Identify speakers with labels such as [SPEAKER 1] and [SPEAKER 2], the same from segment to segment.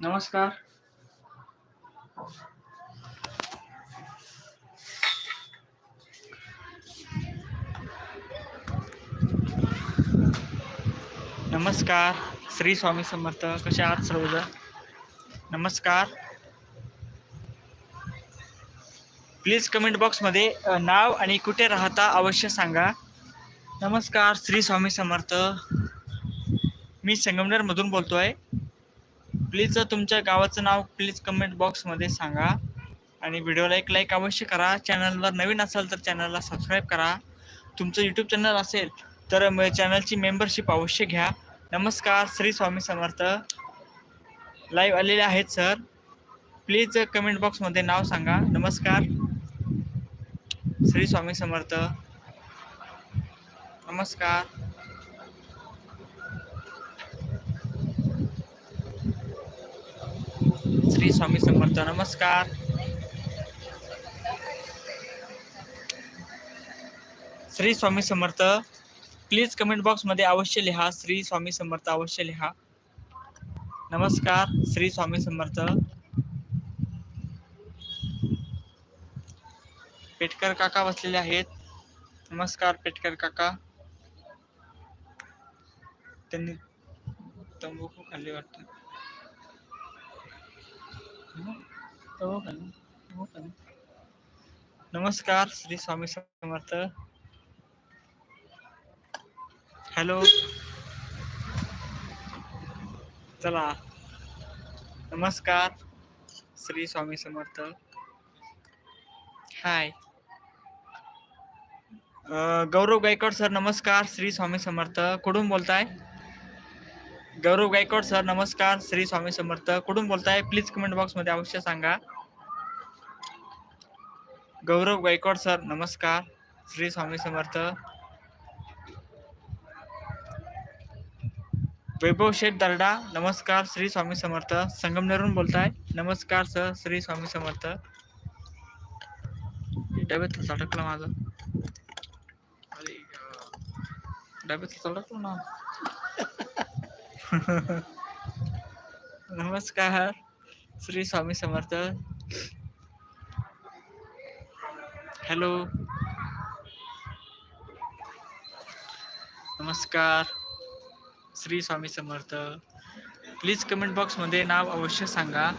[SPEAKER 1] नमस्कार. नमस्कार. श्री स्वामी समर्थ. कसे आहात सर्वजण? नमस्कार. प्लीज कमेंट बॉक्समध्ये नाव आणि कुठे राहता अवश्य सांगा. नमस्कार. श्री स्वामी समर्थ. मी संगमनेरमधून बोलतो आहे प्लीज तुमच्या गावाचं नाव प्लीज कमेंट बॉक्समध्ये सांगा. आणि व्हिडिओला एक लाईक अवश्य करा. चॅनलवर नवीन असाल तर चॅनलला सबस्क्राईब करा. तुमचं यूट्यूब चॅनल असेल तर म चॅनलची मेंबरशिप अवश्य घ्या. नमस्कार श्री स्वामी समर्थ. लाईव्ह आलेले आहेत सर प्लीज कमेंट बॉक्समध्ये नाव सांगा. नमस्कार. श्री स्वामी समर्थ. नमस्कार. श्री स्वामी समर्थ. नमस्कार. श्री स्वामी समर्थ प्लीज कमेंट बॉक्समध्ये अवश्य लिहा. श्री स्वामी समर्थ अवश्य लिहा. नमस्कार श्री स्वामी समर्थ. पेटकर काका बसलेले आहेत. नमस्कार पेटकर काका. त्यांनी तंबाखू खाल्ली वाटतं. हो हो नमस्कार श्री स्वामी समर्थ. हॅलो. चला. नमस्कार श्री स्वामी समर्थ. हाय. गौरव गायकवाड सर नमस्कार श्री स्वामी समर्थ. कुठून बोलताय? गौरव गायकवाड सर नमस्कार. श्री स्वामी समर्थ. कुठून बोलताय? प्लीज कमेंट बॉक्समध्ये अवश्य सांगा. गौरव गायकवाड सर नमस्कार. श्री स्वामी समर्थ. वैभव शेठ दर्डा नमस्कार. श्री स्वामी समर्थ. संगमनेरून बोलताय? नमस्कार सर. श्री स्वामी समर्थ. डब्यात अडकलं माझं. अरे डब्यात अडकलं ना. नमस्कार श्री स्वामी समर्थ. हॅलो नमस्कार श्री स्वामी समर्थ. प्लीज कमेंट बॉक्समध्ये नाव अवश्य सांगा.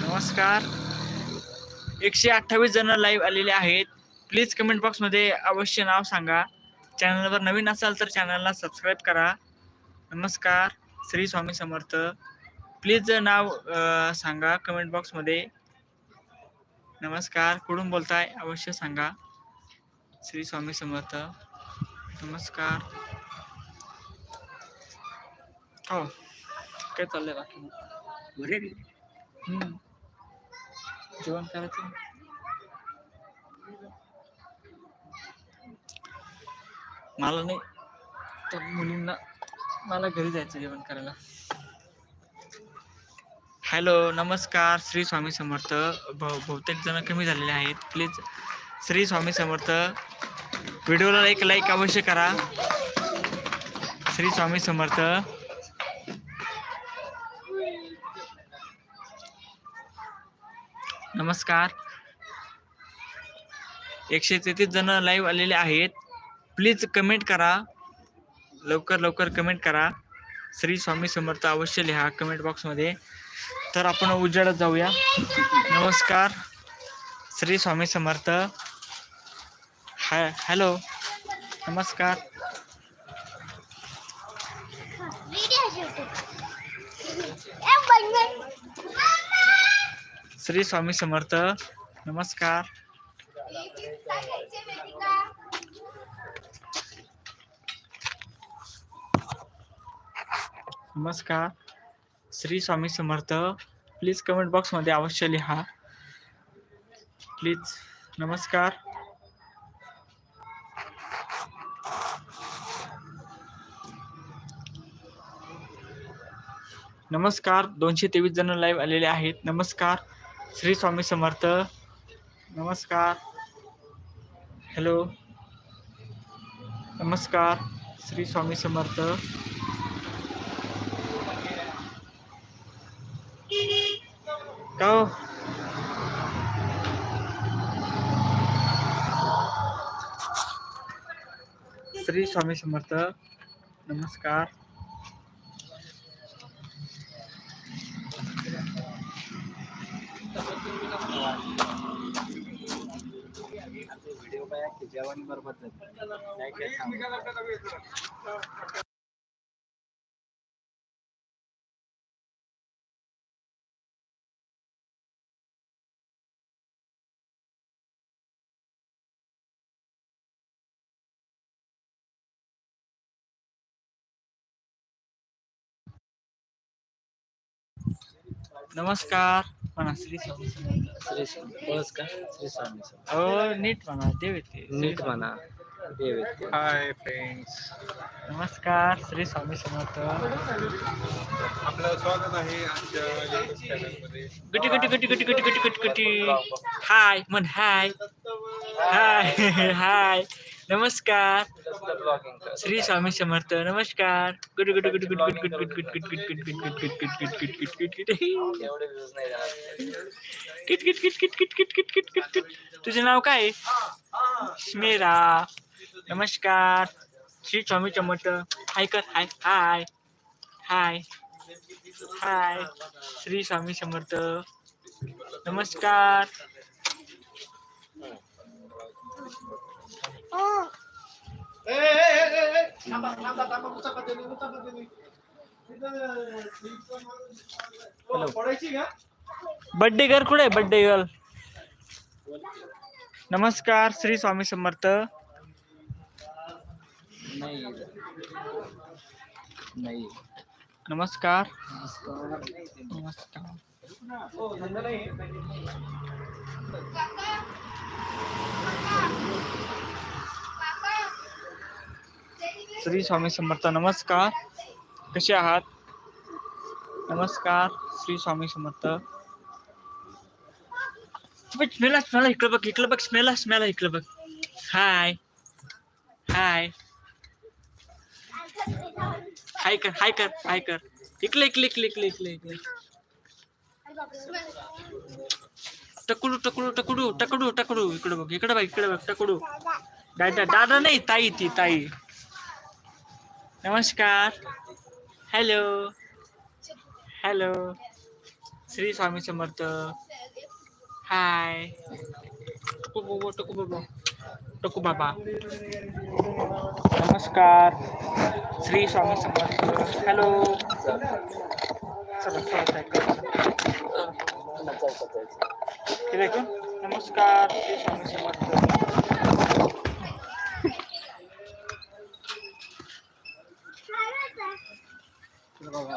[SPEAKER 1] नमस्कार. एकशे अठ्ठावीस जण लाईव्ह आलेले आहेत. प्लीज कमेंट बॉक्समध्ये अवश्य नाव सांगा. चॅनलवर नवीन असाल तर चॅनलला सबस्क्राईब करा. नमस्कार श्री स्वामी समर्थ. प्लीज नाव सांगा कमेंट बॉक्समध्ये नमस्कार कुठून बोलताय? अवश्य सांगा. श्री स्वामी समर्थ. नमस्कार. हो. काय चाललंय बाकी. जेवण करायचं? मला नाही. त्या मुलींना मला घरी जायचं जेवण करायला. हॅलो नमस्कार. श्री स्वामी समर्थ. भ बहुतेक जण कमी झालेले आहेत. प्लीज श्री स्वामी समर्थ व्हिडिओला एक लाईक अवश्य करा. श्री स्वामी समर्थ. नमस्कार. एकशे तेहतीस जण लाईव्ह आलेले आहेत. प्लीज कमेंट करा. लवकर लवकर कमेंट करा. श्री स्वामी समर्थ अवश्य लिहा कमेंट बॉक्समध्ये. तर आपण उजेडात जाऊया. नमस्कार. श्री स्वामी समर्थ. Hi hello. नमस्कार. श्री स्वामी समर्थ. नमस्कार. नमस्कार. श्री स्वामी समर्थ प्लीज कमेंट बॉक्समध्ये अवश्य लिहा. प्लीज नमस्कार. नमस्कार. दोनशे तेवीस जण लाईव्ह आलेले आहेत. नमस्कार. श्री स्वामी समर्थ. नमस्कार. हॅलो नमस्कार. श्री स्वामी समर्थ. का श्री स्वामी समर्थ नमस्कार
[SPEAKER 2] व्हिडिओ काय जेवण बरोबर काय काय
[SPEAKER 1] नमस्कार. म्हणा श्री स्वामी समर्थ.
[SPEAKER 2] श्री स्वामी. बस का श्री स्वामी समर्थ.
[SPEAKER 1] अहो नीट म्हणा देव येते
[SPEAKER 2] नीट म्हणा. देव येते.
[SPEAKER 3] हाय फ्रेंड्स
[SPEAKER 1] नमस्कार श्री स्वामी समर्थ.
[SPEAKER 3] आपलं स्वागत आहे आमच्या YouTube चॅनलमध्ये
[SPEAKER 1] गुटी गुटी गुटी गुटी गुटी गुटी गुटी गुटी. हाय म्हण हाय. हाय हाय. नमस्कार. श्री स्वामी समर्थ नमस्कार good good good good good good good good good good good good good good good good good good good. Kit किट किट किट किट किट किट किट किट किट तुझे नाव काय स्मेरा नमस्कार श्री स्वामी समर्थ हाय कर हाय हाय हाय हाय श्री स्वामी समर्थ नमस्कार बड्डे गर्ल कुठे आहे? बड्डे गर्ल नमस्कार श्री स्वामी समर्थ.
[SPEAKER 2] नाही नाही
[SPEAKER 1] नमस्कार नमस्कार श्री स्वामी समर्थ. नमस्कार. कसे आहात? नमस्कार श्री स्वामी समर्थ. स्मेल स्मेला इकडे इकडं बघ इकडं बघ स्मेल स्मेल इकडं बघ. हाय. हाय. हाय कर हाय कर हाय कर. इकडे इकडे इकडे इकडे इकडे इकडे. टकडू टकडू टकडू टकडू टकडू. इकडे बघ इकडे बघ इकडे बघ टकडू. दादा दादा नाही ताई ती ताई. नमस्कार. Hello hello Shri Swami Samarth. Hi टकू बाबा टकू बाबा टकू बाबा. नमस्कार. श्री स्वामी समर्थ. हॅलो चला चला ताई, चला. हे देखो नमस्कार. श्री स्वामी समर्थ. বাবা